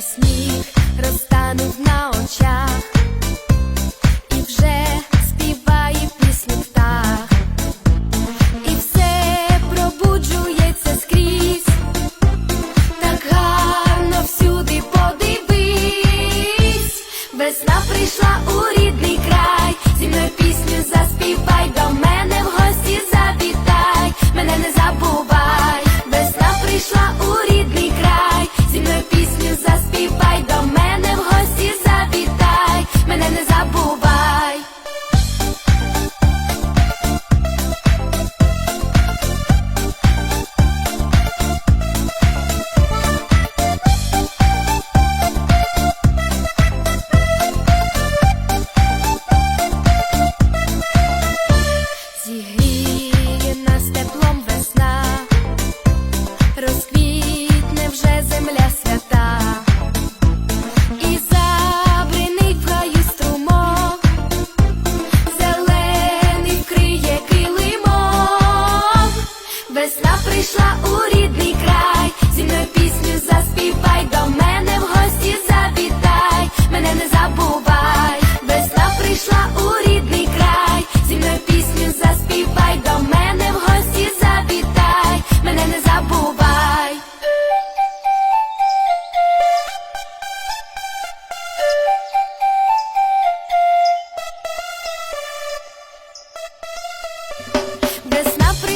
Сніг розтанув на очах. Обгортає нас теплом весна, розквітне вже земля свята, і забринить в зелений вкриє килимок, весна прийшла у рідний край, зі мною пісню заспівай до мене.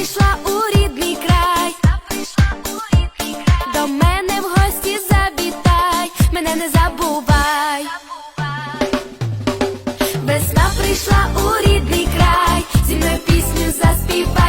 прийшла у рідний край, я прийшла у рідний край. До мене в гості завітай, мене не забувай. Весна прийшла у рідний край, зі мною пісню заспівай.